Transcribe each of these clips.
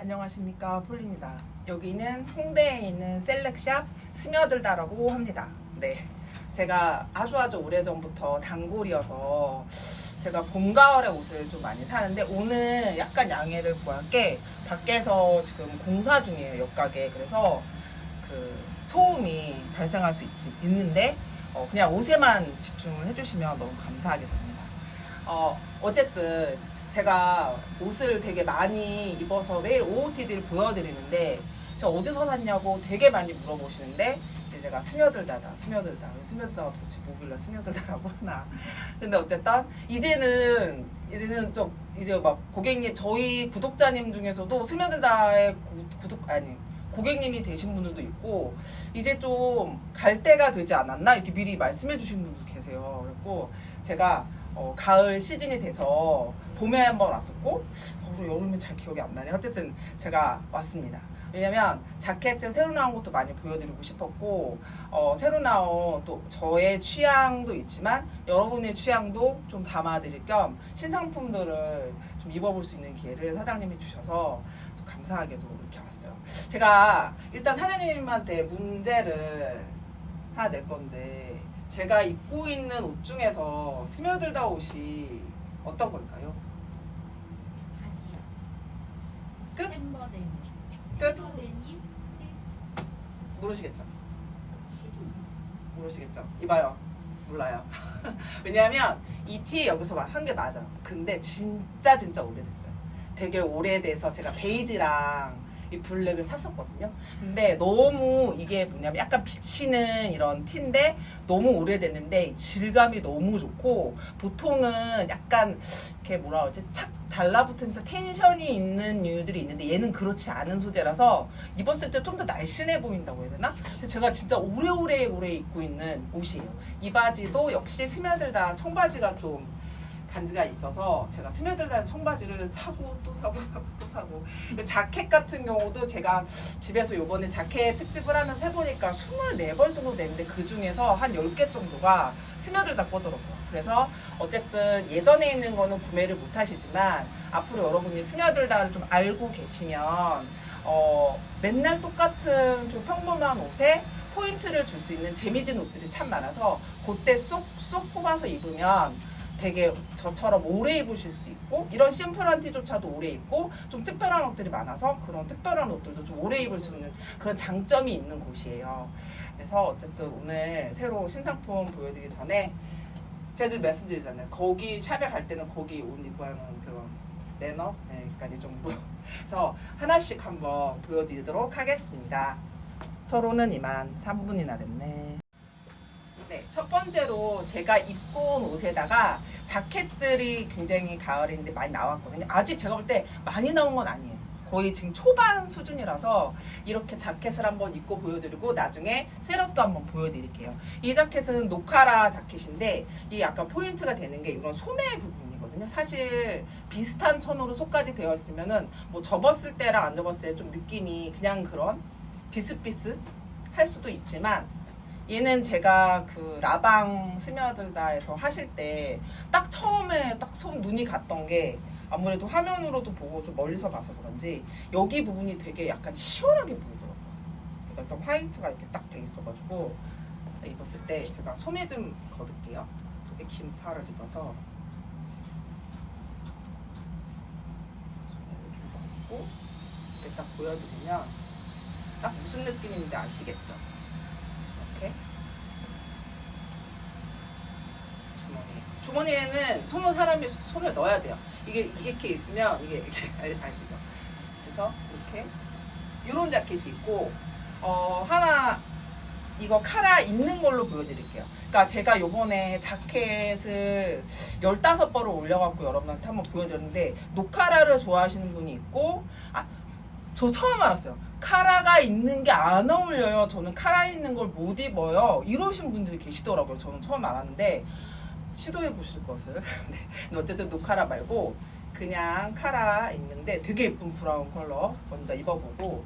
안녕하십니까 폴리입니다. 여기는 홍대에 있는 셀렉샵 스며들다라고 합니다. 네, 제가 아주 아주 오래 전부터 단골이어서 제가 봄 가을에 옷을 좀 많이 사는데 오늘 약간 양해를 구할 게 밖에서 지금 공사 중이에요 옆가게 그래서 그 소음이 발생할 수 있, 있는데 어, 그냥 옷에만 집중을 해주시면 너무 감사하겠습니다. 어, 어쨌든 제가 옷을 되게 많이 입어서 매일 OOTD를 보여드리는데 저 어디서 샀냐고 되게 많이 물어보시는데 제가 스며들다다 스며들다 스며들다가 도대체 뭐길래 스며들다라고 하나. 근데 어쨌든 이제는 이제는 좀 이제 막 고객님 저희 구독자님 중에서도 스며들다의 구, 구독 아니 고객님이 되신 분들도 있고 이제 좀 갈 때가 되지 않았나? 이렇게 미리 말씀해 주신 분도 계세요. 그리고 제가 어, 가을 시즌이 돼서 봄에 한 번 왔었고 어, 여름에 잘 기억이 안 나네. 어쨌든 제가 왔습니다. 왜냐면 자켓은 새로 나온 것도 많이 보여드리고 싶었고 어, 새로 나온 또 저의 취향도 있지만 여러분의 취향도 좀 담아드릴 겸 신상품들을 좀 입어볼 수 있는 기회를 사장님이 주셔서 좀 감사하게도 이렇게 왔어요. 제가 일단 사장님한테 문제를 하나 낼 건데 제가 입고 있는 옷 중에서 스며들다 옷이 어떤 걸까요? 끝? 끝? 모르시겠죠? 모르시겠죠? 이봐요. 몰라요. 왜냐하면 이티 여기서 한게 맞아요. 근데 진짜 진짜 오래됐어요. 되게 오래돼서 제가 베이지랑 이 블랙을 샀었거든요. 근데 너무 이게 뭐냐면 약간 비치는 이런 티인데 너무 오래됐는데 질감이 너무 좋고 보통은 약간 이렇게 뭐라 그러지 착 달라붙으면서 텐션이 있는 류들이 있는데 얘는 그렇지 않은 소재라서 입었을 때 좀 더 날씬해 보인다고 해야 되나? 제가 진짜 오래오래 오래 입고 있는 옷이에요. 이 바지도 역시 스며들다 청바지가 좀 간지가 있어서 제가 스며들다 청바지를 사고 또 사고 사고 또 사고 그 자켓 같은 경우도 제가 집에서 요번에 자켓 특집을 하면서 해보니까 24벌 정도 되는데 그 중에서 한 10개 정도가 스며들다 거더라고요. 그래서 어쨌든 예전에 있는 거는 구매를 못 하시지만 앞으로 여러분이 스며들다를 좀 알고 계시면 어, 맨날 똑같은 좀 평범한 옷에 포인트를 줄 수 있는 재미진 옷들이 참 많아서 그때 쏙쏙 뽑아서 입으면 되게 저처럼 오래 입으실 수 있고 이런 심플한 티조차도 오래 입고 좀 특별한 옷들이 많아서 그런 특별한 옷들도 좀 오래 입을 수 있는 그런 장점이 있는 곳이에요. 그래서 어쨌든 오늘 새로 신상품 보여드리기 전에 늘 말씀드리잖아요. 거기 샵에 갈 때는 거기 옷 입고 하는 그런 매너? 네, 그러니까 이 정도. 그래서 하나씩 한번 보여드리도록 하겠습니다. 서로는 이만 3분이나 됐네. 네, 첫 번째로 제가 입고 온 옷에다가 자켓들이 굉장히 가을인데 많이 나왔거든요. 아직 제가 볼 때 많이 나온 건 아니에요. 거의 지금 초반 수준이라서 이렇게 자켓을 한번 입고 보여드리고 나중에 셋업도 한번 보여드릴게요. 이 자켓은 노카라 자켓인데 이게 약간 포인트가 되는 게 이건 소매 부분이거든요. 사실 비슷한 천으로 속까지 되어 있으면은 뭐 접었을 때랑 안 접었을 때 좀 느낌이 그냥 그런 비슷비슷 할 수도 있지만 얘는 제가 그 라방 스며들다에서 하실 때 딱 처음에 딱 손 눈이 갔던 게 아무래도 화면으로도 보고 좀 멀리서 봐서 그런지 여기 부분이 되게 약간 시원하게 보이더라고요. 그러니까 좀 화이트가 이렇게 딱 돼 있어가지고 입었을 때 제가 소매 좀 거둘게요. 속에 긴 팔을 입어서 소매를 좀 걷고 이렇게 딱 보여드리면 딱 무슨 느낌인지 아시겠죠? 이렇게 주머니. 주머니에는 손을 사람이 손을 넣어야 돼요. 이게 이렇게 있으면 이게 이렇게 아시죠? 그래서 이렇게 이런 자켓이 있고 어 하나 이거 카라 있는 걸로 보여드릴게요. 그러니까 제가 요번에 자켓을 15벌을 올려갖고 여러분한테 한번 보여드렸는데 노카라를 좋아하시는 분이 있고 아, 저 처음 알았어요. 카라가 있는 게 안 어울려요. 저는 카라 있는 걸 못 입어요. 이러신 분들이 계시더라고요. 저는 처음 알았는데 시도해 보실 것을. 네. 어쨌든 노카라 말고 그냥 카라 있는데 되게 예쁜 브라운 컬러 먼저 입어보고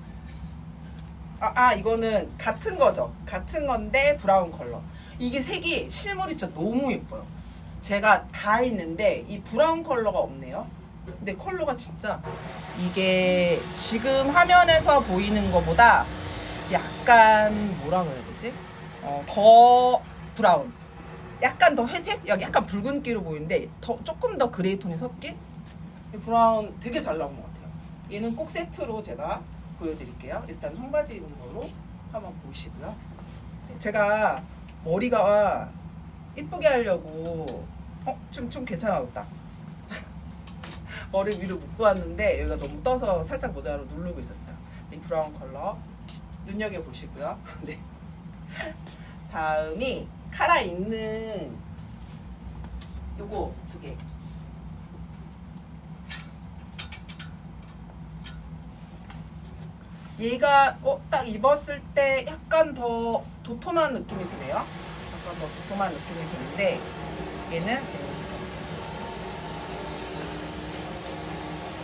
아, 아 이거는 같은 거죠. 같은 건데 브라운 컬러. 이게 색이 실물이 진짜 너무 예뻐요. 제가 다 있는데 이 브라운 컬러가 없네요. 근데 컬러가 진짜 이게 지금 화면에서 보이는 것보다 약간 뭐라 그래야 되지? 어, 더 브라운. 약간 더 회색? 여기 약간 붉은기로 보이는데 더 조금 더 그레이 톤이 섞인 이 브라운 되게 잘 나온 것 같아요. 얘는 꼭 세트로 제가 보여드릴게요. 일단 청바지 입은 걸로 한번 보시고요. 네, 제가 머리가 이쁘게 하려고 어? 좀, 좀 괜찮아졌다. 머리 위로 묶고 왔는데 여기가 너무 떠서 살짝 모자로 누르고 있었어요. 이 브라운 컬러 눈여겨보시고요. 네. 다음이 카라 있는 요거 두 개. 얘가 어, 딱 입었을 때 약간 더 도톰한 느낌이 드네요. 약간 더 도톰한 느낌이 드는데 얘는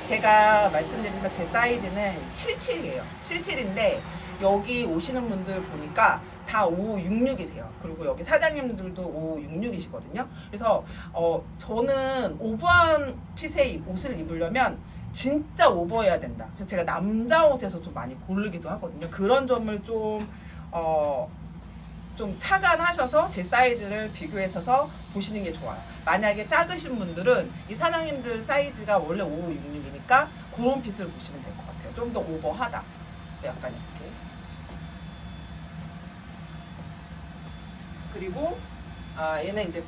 제가 말씀드리지만 제 사이즈는 77이에요. 77인데 여기 오시는 분들 보니까 다 5566이세요. 그리고 여기 사장님들도 5566이시거든요. 그래서 어 저는 오버한 핏의 옷을 입으려면 진짜 오버해야 된다. 그래서 제가 남자 옷에서 좀 많이 고르기도 하거든요. 그런 점을 좀 어, 좀 차관하셔서 제 사이즈를 비교해서 보시는 게 좋아요. 만약에 작으신 분들은 이 사장님들 사이즈가 원래 5566이니까 그런 핏을 보시면 될 것 같아요. 좀 더 오버하다. 네, 약간 이렇게. 그리고 아, 얘는 이제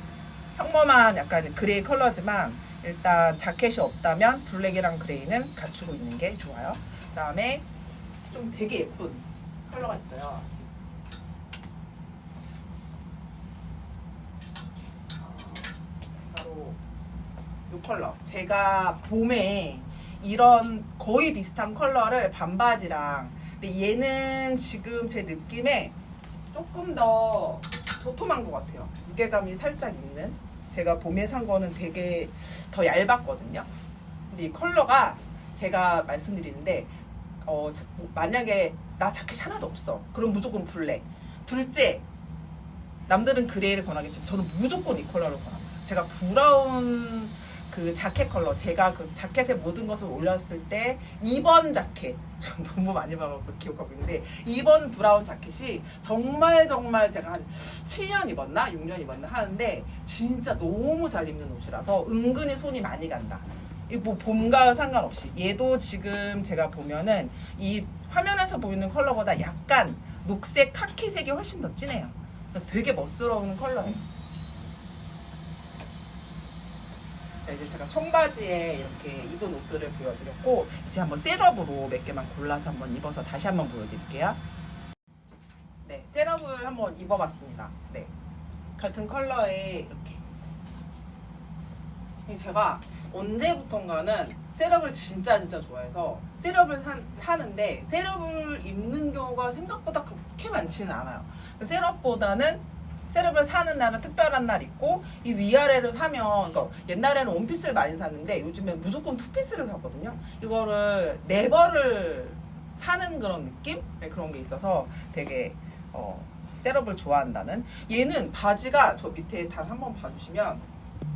평범한 약간 그레이 컬러지만 일단 자켓이 없다면 블랙이랑 그레이는 갖추고 있는 게 좋아요. 그 다음에 좀 되게 예쁜 컬러가 있어요. 바로 이 컬러. 제가 봄에 이런 거의 비슷한 컬러를 반바지랑 근데 얘는 지금 제 느낌에 조금 더 도톰한 것 같아요. 무게감이 살짝 있는. 제가 봄에 산 거는 되게 더 얇았거든요. 근데 이 컬러가 제가 말씀드리는데 어, 자- 만약에 나 자켓이 하나도 없어. 그럼 무조건 블랙. 둘째, 남들은 그레이를 권하겠지만 저는 무조건 이 컬러를 권합니다. 제가 브라운 그 자켓 컬러 제가 그 자켓의 모든 것을 올렸을 때 2번 자켓 저 너무 많이 봐갖고 기억하고 있는데 2번 브라운 자켓이 정말 정말 제가 한 7년 입었나 6년 입었나 하는데 진짜 너무 잘 입는 옷이라서 은근히 손이 많이 간다. 이뭐 봄가을 상관없이 얘도 지금 제가 보면은 이 화면에서 보이는 컬러보다 약간 녹색 카키색이 훨씬 더 진해요. 되게 멋스러운 컬러예요. 자, 이제 제가 청바지에 이렇게 입은 옷들을 보여드렸고 이제 한번 셋업으로 몇 개만 골라서 한번 입어서 다시 한번 보여드릴게요. 네, 셋업을 한번 입어봤습니다. 네, 같은 컬러에 이렇게. 제가 언제부턴가는 셋업을 진짜 진짜 좋아해서 셋업을 산, 사는데 셋업을 입는 경우가 생각보다 그렇게 많지는 않아요. 셋업보다는 셋업을 사는 날은 특별한 날 있고 이 위아래를 사면 그러니까 옛날에는 원피스를 많이 샀는데 요즘엔 무조건 투피스를 사거든요. 이거를 네 벌을 사는 그런 느낌? 네, 그런 게 있어서 되게 어, 셋업을 좋아한다는 얘는 바지가 저 밑에 단 한번 봐주시면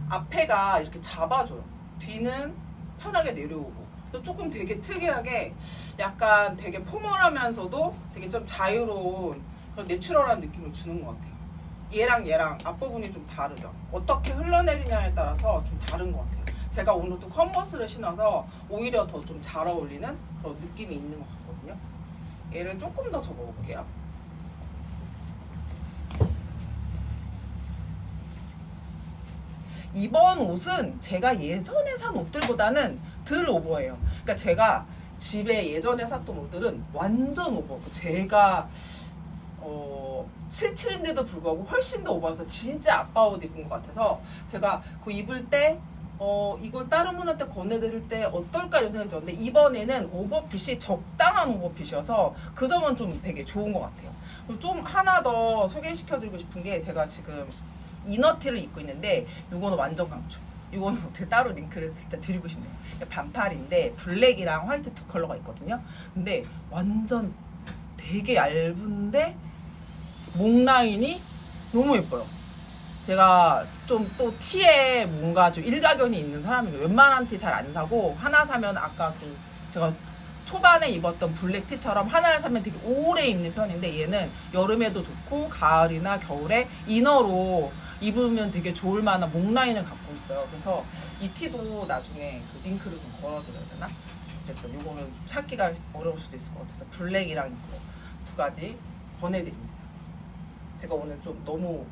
앞에가 이렇게 잡아줘요. 뒤는 편하게 내려오고. 또 조금 되게 특이하게 약간 되게 포멀하면서도 되게 좀 자유로운 그런 내추럴한 느낌을 주는 것 같아요. 얘랑 얘랑 앞부분이 좀 다르죠. 어떻게 흘러내리냐에 따라서 좀 다른 것 같아요. 제가 오늘 또 컨버스를 신어서 오히려 더 좀 잘 어울리는 그런 느낌이 있는 것 같거든요. 얘를 조금 더 접어볼게요. 이번 옷은 제가 예전에 산 옷들보다는 덜 오버해요. 그러니까 제가 집에 예전에 샀던 옷들은 완전 오버. 제가 어 77인데도 불구하고 훨씬 더 오버해서 진짜 아빠 옷 입은 것 같아서 제가 그 입을 때 어, 이걸 다른 분한테 권해드릴 때 어떨까 이런 생각이 들었는데 이번에는 오버핏이 적당한 오버핏이어서 그 점은 좀 되게 좋은 것 같아요. 좀 하나 더 소개시켜드리고 싶은 게 제가 지금 이너티를 입고 있는데 이거는 완전 강추. 이거는 어떻게 따로 링크를 진짜 드리고 싶네요. 반팔인데 블랙이랑 화이트 두 컬러가 있거든요. 근데 완전 되게 얇은데 목 라인이 너무 예뻐요. 제가 좀 또 티에 뭔가 좀 일가견이 있는 사람이에요. 웬만한 티 잘 안 사고 하나 사면 아까 그 제가 초반에 입었던 블랙 티처럼 하나를 사면 되게 오래 입는 편인데 얘는 여름에도 좋고 가을이나 겨울에 이너로 입으면 되게 좋을 만한 목 라인을 갖고 있어요. 그래서 이 티도 나중에 그 링크를 좀 걸어드려야 되나? 어쨌든 이거는 좀 찾기가 어려울 수도 있을 것 같아서 블랙이랑 이거 두 가지 보내드립니다. 제가 오늘 좀 너무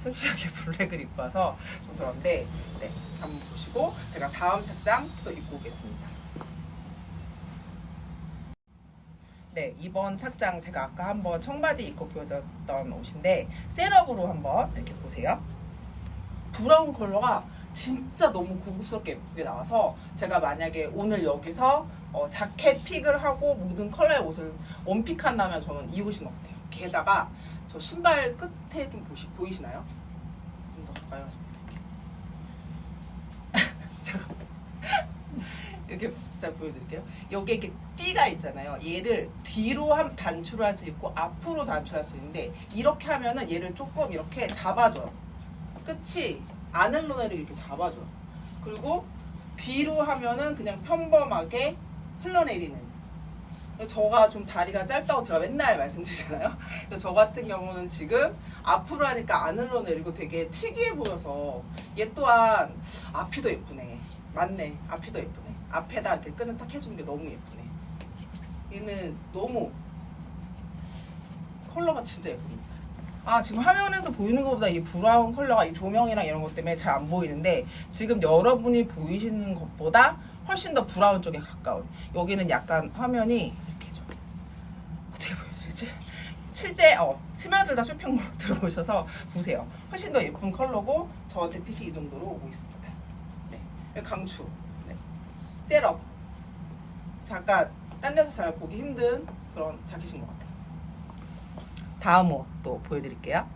섹시하게 블랙을 입고 와서 좀 그런데 네 한번 보시고 제가 다음 착장 또 입고 오겠습니다. 네 이번 착장 제가 아까 한번 청바지 입고 보여드렸던 옷인데 셋업으로 한번 이렇게 보세요. 브라운 컬러가 진짜 너무 고급스럽게 예쁘게 나와서 제가 만약에 오늘 여기서 어, 자켓 픽을 하고 모든 컬러의 옷을 원픽한다면 저는 이 옷인 것 같아요. 게다가 저 신발 끝에 좀 보시, 보이시나요? 좀 더 가까이 와서 잠깐 이렇게 자 보여드릴게요. 여기 이렇게 띠가 있잖아요. 얘를 뒤로 한 단출할 수 있고 앞으로 단출할 수 있는데 이렇게 하면은 얘를 조금 이렇게 잡아줘요. 끝이 아넬로네를 이렇게 잡아줘요. 그리고 뒤로 하면은 그냥 평범하게 흘러내리는. 저가 좀 다리가 짧다고 제가 맨날 말씀드리잖아요. 저 같은 경우는 지금 앞으로 하니까 안 흘러내리고 되게 특이해 보여서 얘 또한 앞이 더 예쁘네. 맞네. 앞이 더 예쁘네. 앞에다 이렇게 끈을 딱 해주는 게 너무 예쁘네. 얘는 너무 컬러가 진짜 예쁩니다. 아 지금 화면에서 보이는 것보다 이 브라운 컬러가 이 조명이랑 이런 것 때문에 잘 안 보이는데 지금 여러분이 보이시는 것보다 훨씬 더 브라운 쪽에 가까운 여기는 약간 화면이 이렇게 좀 어떻게 보여드리지? 실제 어 스며들다 쇼핑몰 들어오셔서 보세요. 훨씬 더 예쁜 컬러고 저한테 핏이 이 정도로 오고 있습니다. 네, 강추, 네. 셋업. 잠깐 딴 데서 잘 보기 힘든 그런 자켓인 것 같아요. 다음 옷 또 보여드릴게요.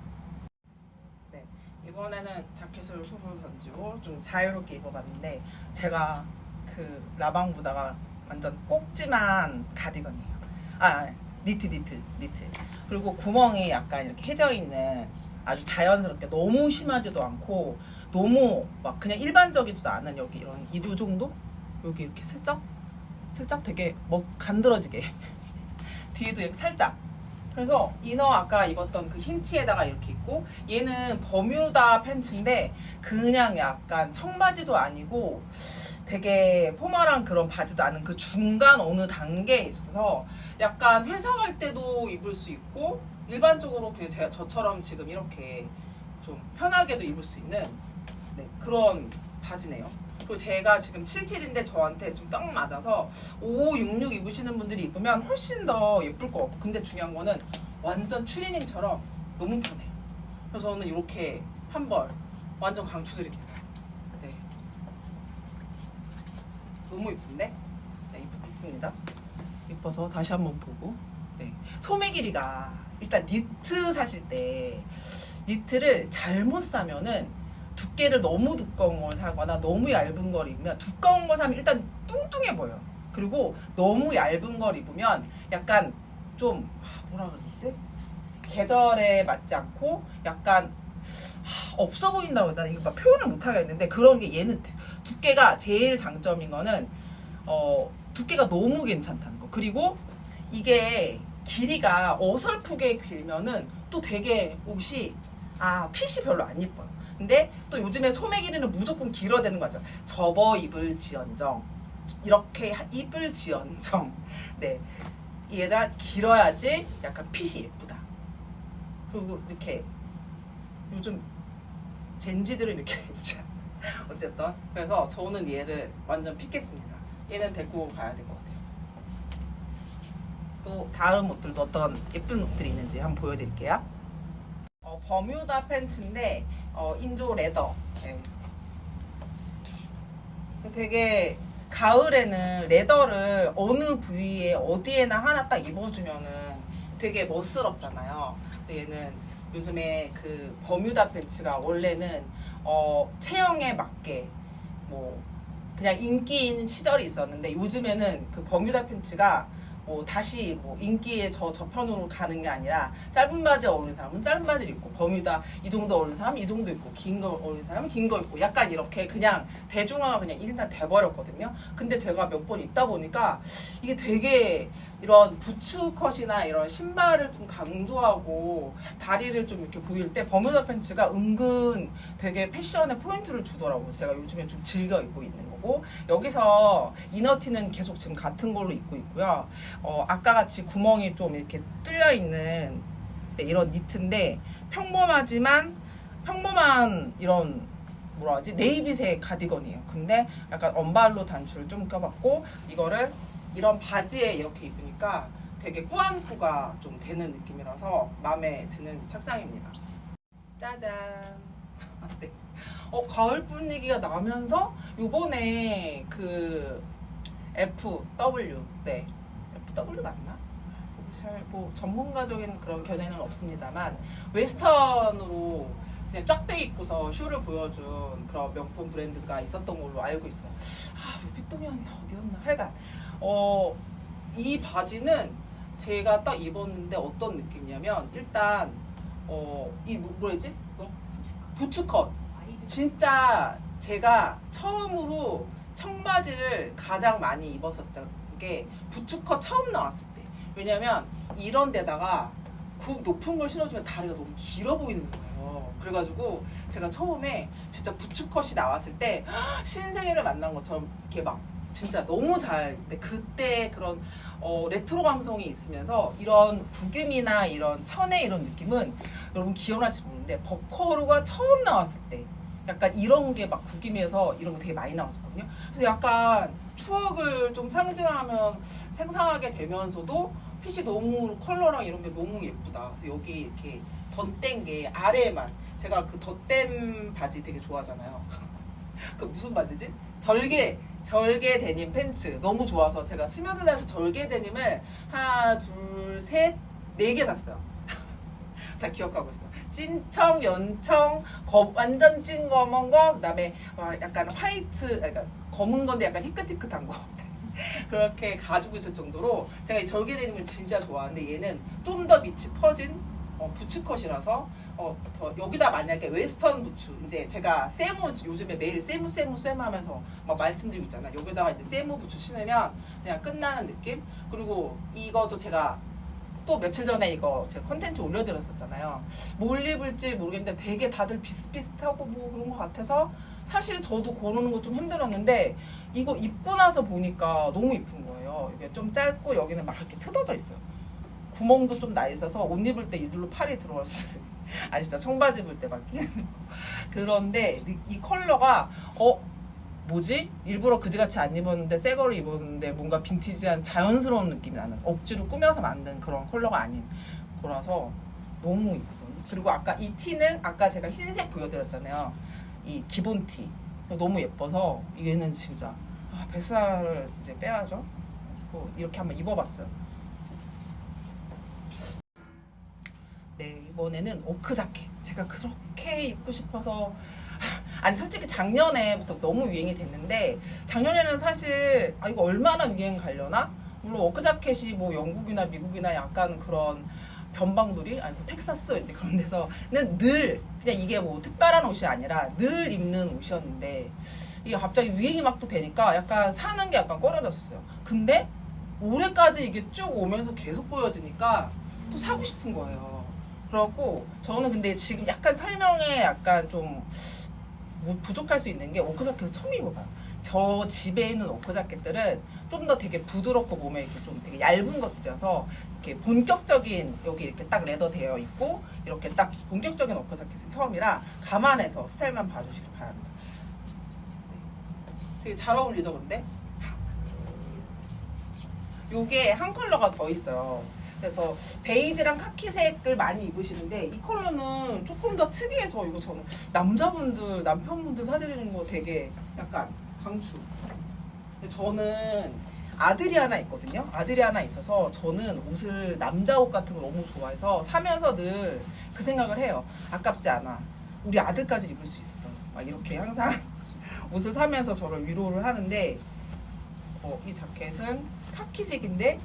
네, 이번에는 자켓을 후후 던지고 좀 자유롭게 입어봤는데 제가 그 라방 보다가 완전 꼭지만 가디건이에요. 아 니트 니트 니트. 그리고 구멍이 약간 이렇게 해져 있는 아주 자연스럽게 너무 심하지도 않고 너무 막 그냥 일반적이지도 않은 여기 이런 이도 정도? 여기 이렇게 슬쩍? 슬쩍 되게 뭐 간드러지게 뒤에도 이렇게 살짝. 그래서 이너 아까 입었던 그 흰 티에다가 이렇게 입고 얘는 버뮤다 팬츠인데 그냥 약간 청바지도 아니고 되게 포멀한 그런 바지도 아닌 그 중간 어느 단계에 있어서 약간 회사 갈 때도 입을 수 있고 일반적으로 그냥 제가 저처럼 지금 이렇게 좀 편하게도 입을 수 있는 네, 그런 바지네요. 그리고 제가 지금 77인데 저한테 좀 딱 맞아서 55, 66 입으시는 분들이 입으면 훨씬 더 예쁠 것 같고 근데 중요한 거는 완전 추리닝처럼 너무 편해요. 그래서 저는 이렇게 한 벌 완전 강추드립니다. 네. 너무 이쁜데? 네, 이쁩니다. 이뻐서 다시 한번 보고. 네. 소매 길이가 일단 니트 사실 때 니트를 잘못 사면은 두께를 너무 두꺼운 걸 사거나 너무 얇은 걸 입으면 두꺼운 거 사면 일단 뚱뚱해 보여. 그리고 너무 얇은 걸 입으면 약간 좀 아, 뭐라 그러지? 계절에 맞지 않고 약간 아, 없어 보인다고 되나? 이거 막 표현을 못 하겠는데 그런 게 얘는 두- 두께가 제일 장점인 거는 어 두께가 너무 괜찮다는 거. 그리고 이게 길이가 어설프게 길면은 또 되게 옷이 아 핏이 별로 안 예뻐요. 근데 또 요즘에 소매 길이는 무조건 길어야 되는 거죠. 접어 입을 지언정 이렇게 하- 입을 지언정 네 얘가 길어야지 약간 핏이 예쁘다. 그리고 이렇게 요즘 젠지들은 이렇게 입죠. 어쨌든 그래서 저는 얘를 완전 픽했습니다. 얘는 데리고 가야 될 것 같아요. 또 다른 옷들도 어떤 예쁜 옷들이 있는지 한번 보여드릴게요. 어, 버뮤다 팬츠인데 어, 인조 레더. 네. 되게 가을에는 레더를 어느 부위에 어디에나 하나 딱 입어주면은 되게 멋스럽잖아요. 근데 얘는 요즘에 그 버뮤다 팬츠가 원래는 어, 체형에 맞게 뭐 그냥 인기인 시절이 있었는데 요즘에는 그 버뮤다 팬츠가 뭐 다시 뭐 인기의 저 저편으로 가는 게 아니라 짧은 바지 어울리는 사람은 짧은 바지를 입고 버뮤다 이 정도 어울리는 사람은 이 정도 입고 긴 거 어울리는 사람은 긴 거 입고 약간 이렇게 그냥 대중화가 그냥 일단 돼버렸거든요. 근데 제가 몇 번 입다 보니까 이게 되게 이런 부츠 컷이나 이런 신발을 좀 강조하고 다리를 좀 이렇게 보일 때 버뮤다 팬츠가 은근 되게 패션에 포인트를 주더라고요. 제가 요즘에 좀 즐겨 입고 있는 거고 여기서 이너티는 계속 지금 같은 걸로 입고 있고요. 어, 아까 같이 구멍이 좀 이렇게 뚫려 있는 네, 이런 니트인데 평범하지만 평범한 이런 뭐라 하지 네이비색 가디건이에요. 근데 약간 언발로 단추를 좀 껴봤고 이거를 이런 바지에 이렇게 입으니까 되게 꾸안꾸가 좀 되는 느낌이라서 마음에 드는 착장입니다. 짜잔. 네. 어 가을 분위기가 나면서 요번에 그 FW 네 FW 맞나? 잘뭐 전문가적인 그런 견해는 없습니다만 웨스턴으로 그냥 쫙 빼 입고서 쇼를 보여준 그런 명품 브랜드가 있었던 걸로 알고 있어요. 아 루비통이었나 어디였나 하여간 어, 이 바지는 제가 딱 입었는데 어떤 느낌이냐면 일단 어, 이 뭐-? 부츠컷 진짜 제가 처음으로 청바지를 가장 많이 입었었던 게 부츠컷 처음 나왔을 때. 왜냐면 이런 데다가 굽 높은 걸 신어주면 다리가 너무 길어 보이는 거예요. 그래가지고 제가 처음에 진짜 부츠컷이 나왔을 때 신생애를 만난 것처럼 이렇게 막 진짜 너무 잘. 근데 그때 그런 어, 레트로 감성이 있으면서 이런 구김이나 이런 천의 이런 느낌은 여러분 기억나실지 모르는데 버커루가 처음 나왔을 때 약간 이런 게 막 구김에서 이런 거 되게 많이 나왔었거든요. 그래서 약간 추억을 좀 상징하면 생생하게 되면서도 핏이 너무 컬러랑 이런 게 너무 예쁘다. 그래서 여기 이렇게 덧댄 게 아래에만 제가 그 덧댄 바지 되게 좋아하잖아요. 그 무슨 바지지? 절개 절개 데님 팬츠 너무 좋아서 제가 스며들면서 절개 데님을 하나 둘셋네 개 샀어요. 다 기억하고 있어. 찐청, 연청, 거- 완전 찐 검은 거, 그다음에 와, 약간 화이트, 그러니까 검은 건데 약간 희끗희끗한 거. 그렇게 가지고 있을 정도로 제가 이 절개 데님을 진짜 좋아하는데 얘는 좀 더 밑이 퍼진 어, 부츠컷이라서 어, 더 여기다 만약에 웨스턴 부츠 이제 제가 세무 요즘에 매일 세무 세무 세무 하면서 막 말씀드리고 있잖아요. 여기다가 이제 세무 부츠 신으면 그냥 끝나는 느낌. 그리고 이것도 제가 또 며칠 전에 이거 제가 컨텐츠 올려드렸었잖아요. 뭘 입을지 모르겠는데 되게 다들 비슷비슷하고 뭐 그런 것 같아서 사실 저도 고르는 거 좀 힘들었는데 이거 입고 나서 보니까 너무 이쁜 거예요. 이게 좀 짧고 여기는 막 이렇게 트어져 있어요. 구멍도 좀 나 있어서 옷 입을 때 이리로 팔이 들어갈 수 있어요. 아시죠? 청바지 입을 때 거. 그런데 이- 이 컬러가 어 뭐지? 일부러 그지같이 안 입었는데 새 거를 입었는데 뭔가 빈티지한 자연스러운 느낌이 나는 억지로 꾸며서 만든 그런 컬러가 아닌 거라서 너무 이쁘거든요. 그리고 아까 이 티는 아까 제가 흰색 보여드렸잖아요. 이 기본 티 너무 예뻐서 얘는 진짜 아, 뱃살을 이제 빼야죠. 그래가지고 이렇게 한번 입어봤어요. 네 이번에는 오크 자켓 제가 그렇게 입고 싶어서 아니 솔직히 작년에부터 너무 유행이 됐는데 작년에는 사실 아 이거 얼마나 유행 가려나 물론 워크 자켓이 뭐 영국이나 미국이나 약간 그런 변방돌이 아니 뭐 텍사스 이제 그런 데서는 늘 그냥 이게 뭐 특별한 옷이 아니라 늘 입는 옷이었는데 이게 갑자기 유행이 막 또 되니까 약간 사는 게 약간 꺼려졌었어요. 근데 올해까지 이게 쭉 오면서 계속 보여지니까 또 사고 싶은 거예요. 그래갖고 저는 근데 지금 약간 설명에 약간 좀 뭐 부족할 수 있는 게 워크 자켓을 처음 입어봐요. 저 집에 있는 워크 자켓들은 좀 더 되게 부드럽고 몸에 이렇게 좀 되게 얇은 것들이어서 이렇게 본격적인 여기 이렇게 딱 레더 되어 있고 이렇게 딱 본격적인 워크 자켓은 처음이라 감안해서 스타일만 봐주시길 바랍니다. 네. 되게 잘 어울리죠, 근데? 요게 한 컬러가 더 있어요. 그래서 베이지랑 카키색을 많이 입으시는데 이 컬러는 조금 더 특이해서 이거 저는 남자분들 남편분들 사드리는 거 되게 약간 강추. 저는 아들이 하나 있거든요. 아들이 하나 있어서 저는 옷을 남자 옷 같은 거 너무 좋아해서 사면서 늘 그 생각을 해요. 아깝지 않아. 우리 아들까지 입을 수 있어. 막 이렇게 항상 옷을 사면서 저를 위로를 하는데 어, 이 자켓은 카키색인데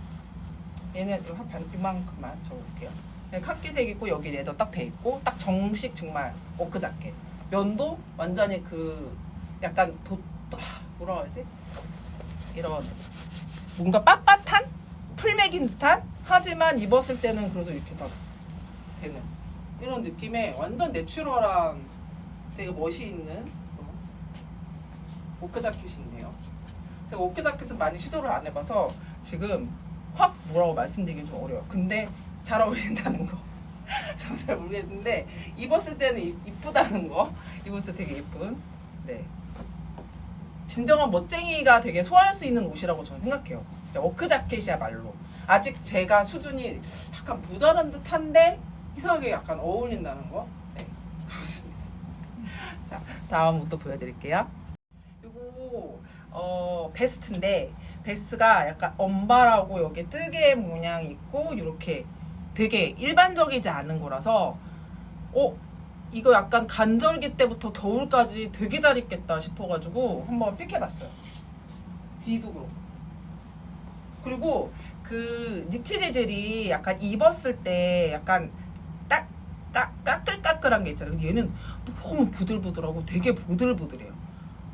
얘는 한 반, 이만큼만 적어볼게요. 네, 카키색 있고 여기 레더 딱 돼 있고 딱 정식 정말 워크 자켓. 면도 완전히 그 약간 도 아, 뭐라 그러지? 이런 뭔가 빳빳한 풀맥인 듯한 하지만 입었을 때는 그래도 이렇게 딱 되는 이런 느낌의 완전 내추럴한 되게 멋이 있는 워크 자켓인데요. 제가 워크 자켓은 많이 시도를 안 해봐서 지금 확 뭐라고 말씀드리기 좀 어려워요. 근데 잘 어울린다는 거. 저는 잘 모르겠는데 입었을 때는 이- 이쁘다는 거. 입었을 때 되게 예쁜. 네. 진정한 멋쟁이가 되게 소화할 수 있는 옷이라고 저는 생각해요. 워크 자켓이야말로. 아직 제가 수준이 약간 모자란 듯한데 이상하게 약간 어울린다는 거. 네, 그렇습니다. 자, 다음 옷도 보여드릴게요. 이거 어 베스트인데 베스트가 약간 엄발하고 여기 뜨개 모양 있고 이렇게 되게 일반적이지 않은 거라서 어 이거 약간 간절기 때부터 겨울까지 되게 잘 입겠다 싶어가지고 한번 픽해봤어요. 뒤도 그렇고. 그리고 그 니트 재질이 약간 입었을 때 약간 딱 까, 까끌까끌한 게 있잖아요. 얘는 너무 부들부들하고 되게 보들보들해요.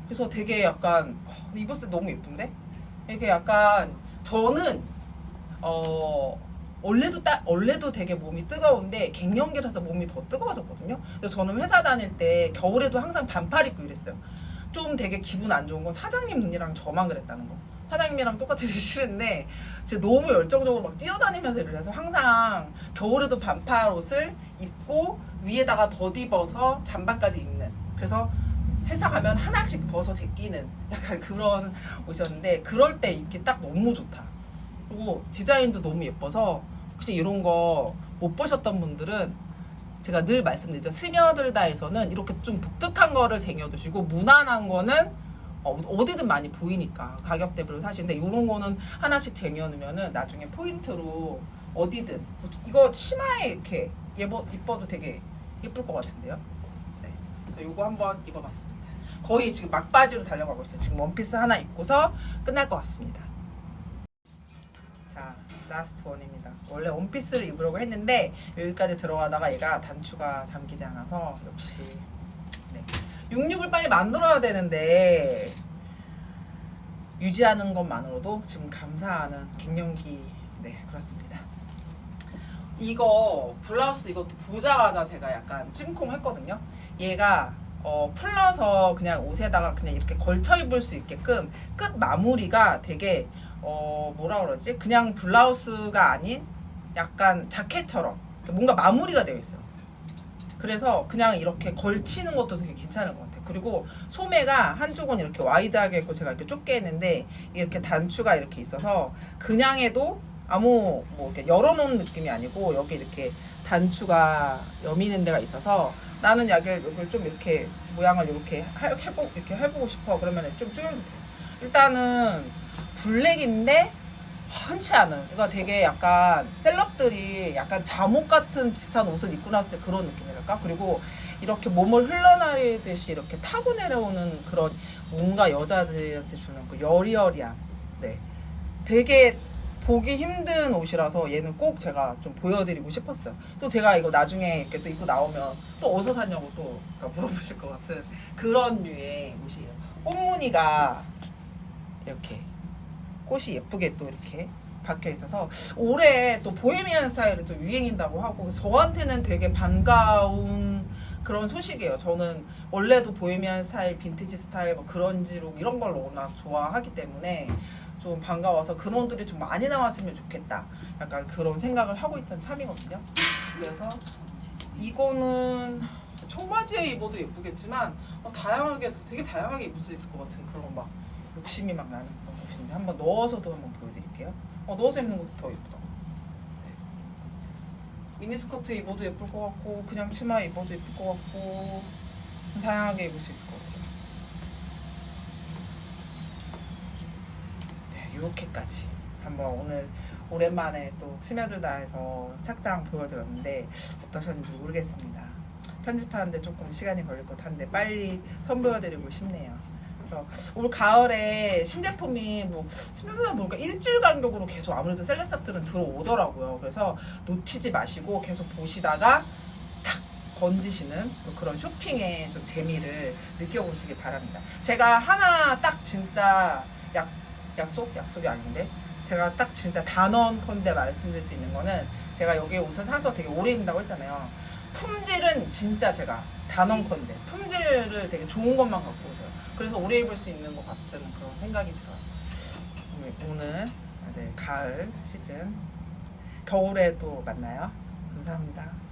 그래서 되게 약간 어, 입었을 때 너무 예쁜데? 이게 약간 저는 어 원래도 딱 원래도 되게 몸이 뜨거운데 갱년기라서 몸이 더 뜨거워졌거든요. 근데 저는 회사 다닐 때 겨울에도 항상 반팔 입고 이랬어요. 좀 되게 기분 안 좋은 건 사장님이랑 저만 그랬다는 거. 사장님이랑 똑같아서 싫은데 진짜 너무 열정적으로 막 뛰어다니면서 이래서 항상 겨울에도 반팔 옷을 입고 위에다가 덧입어서 잠바까지 입는 그래서 회사 가면 하나씩 벗어 제끼는 약간 그런 옷이었는데 그럴 때 입기 딱 너무 좋다. 그리고 디자인도 너무 예뻐서 혹시 이런 거 못 보셨던 분들은 제가 늘 말씀드리죠. 스며들다에서는 이렇게 좀 독특한 거를 쟁여두시고 무난한 거는 어, 어디든 많이 보이니까 가격 대비로 사시는데 이런 거는 하나씩 쟁여놓으면은 나중에 포인트로 어디든 이거 치마에 이렇게 예뻐, 입어도 되게 예쁠 것 같은데요. 네. 그래서 이거 한번 입어봤습니다. 거의 지금 막바지로 달려가고 있어요. 지금 원피스 하나 입고서 끝날 것 같습니다. 자, 라스트 원입니다. 원래 원피스를 입으려고 했는데 여기까지 들어가다가 얘가 단추가 잠기지 않아서 역시 네. 66을 빨리 만들어야 되는데 유지하는 것만으로도 지금 감사하는 갱년기 네 그렇습니다. 이거 블라우스 이것도 보자마자 제가 약간 찜콩 했거든요. 얘가 어, 풀러서 그냥 옷에다가 그냥 이렇게 걸쳐 입을 수 있게끔 끝 마무리가 되게 어 뭐라 그러지? 그냥 블라우스가 아닌 약간 자켓처럼 뭔가 마무리가 되어 있어요. 그래서 그냥 이렇게 걸치는 것도 되게 괜찮은 것 같아요. 그리고 소매가 한쪽은 이렇게 와이드하게 있고 제가 이렇게 좁게 했는데 이렇게 단추가 이렇게 있어서 그냥 해도 아무 뭐 이렇게 열어놓은 느낌이 아니고 여기 이렇게 단추가 여미는 데가 있어서 나는 약을 좀 이렇게 모양을 이렇게 해- 해보 이렇게 해보고 싶어. 그러면 좀 쫄깃해요. 일단은 블랙인데 흔치 않은 그러니까 되게 약간 셀럽들이 약간 잠옷 같은 비슷한 옷을 입고 나왔을 때 그런 느낌이랄까? 그리고 이렇게 몸을 흘러내리듯이 이렇게 타고 내려오는 그런 뭔가 여자들한테 주는 그 여리여리함. 네. 되게 보기 힘든 옷이라서 얘는 꼭 제가 좀 보여드리고 싶었어요. 또 제가 이거 나중에 이렇게 또 입고 나오면 또 어디서 샀냐고 또 물어보실 것 같은 그런 류의 옷이에요. 꽃무늬가 이렇게 꽃이 예쁘게 또 이렇게 박혀 있어서 올해 또 보헤미안 스타일이 또 유행인다고 하고 저한테는 되게 반가운 그런 소식이에요. 저는 원래도 보헤미안 스타일, 빈티지 스타일, 뭐 그런지룩 이런 걸 워낙 좋아하기 때문에 좀 반가워서 그런 들이 좀 많이 나왔으면 좋겠다. 약간 그런 생각을 하고 있던 참이거든요. 그래서 이거는 청바지에 입어도 예쁘겠지만 어, 다양하게 되게 다양하게 입을 수 있을 것 같은 그런 막 욕심이 막 나는 그런 옷인데 한번 넣어서도 한번 보여드릴게요. 어, 넣어서 입는 것도 더 예쁘다. 네. 미니스커트 입어도 예쁠 것 같고 그냥 치마 입어도 예쁠 것 같고 다양하게 입을 수 있을 것 같아요. 네, 이렇게까지 한번 오늘 오랜만에 또 스며들다 해서 착장 보여드렸는데 어떠셨는지 모르겠습니다. 편집하는데 조금 시간이 걸릴 것 한데 빨리 선보여드리고 싶네요. 그래서 올 가을에 신제품이 뭐 신제품 보니까 일주일 간격으로 계속 아무래도 셀렉샵들은 들어오더라고요. 그래서 놓치지 마시고 계속 보시다가 탁 건지시는 또 그런 쇼핑의 좀 재미를 느껴보시기 바랍니다. 제가 하나 딱 진짜 약 약속 약속이 아닌데 제가 딱 진짜 단언컨대 말씀드릴 수 있는 거는 제가 여기 옷을 사서 되게 오래 입는다고 했잖아요. 품질은 진짜 제가 단언컨대 품질을 되게 좋은 것만 갖고 오세요. 그래서 오래 입을 수 있는 것 같은 그런 생각이 들어요. 오늘- 오늘 네, 가을 시즌 겨울에 또 만나요. 감사합니다.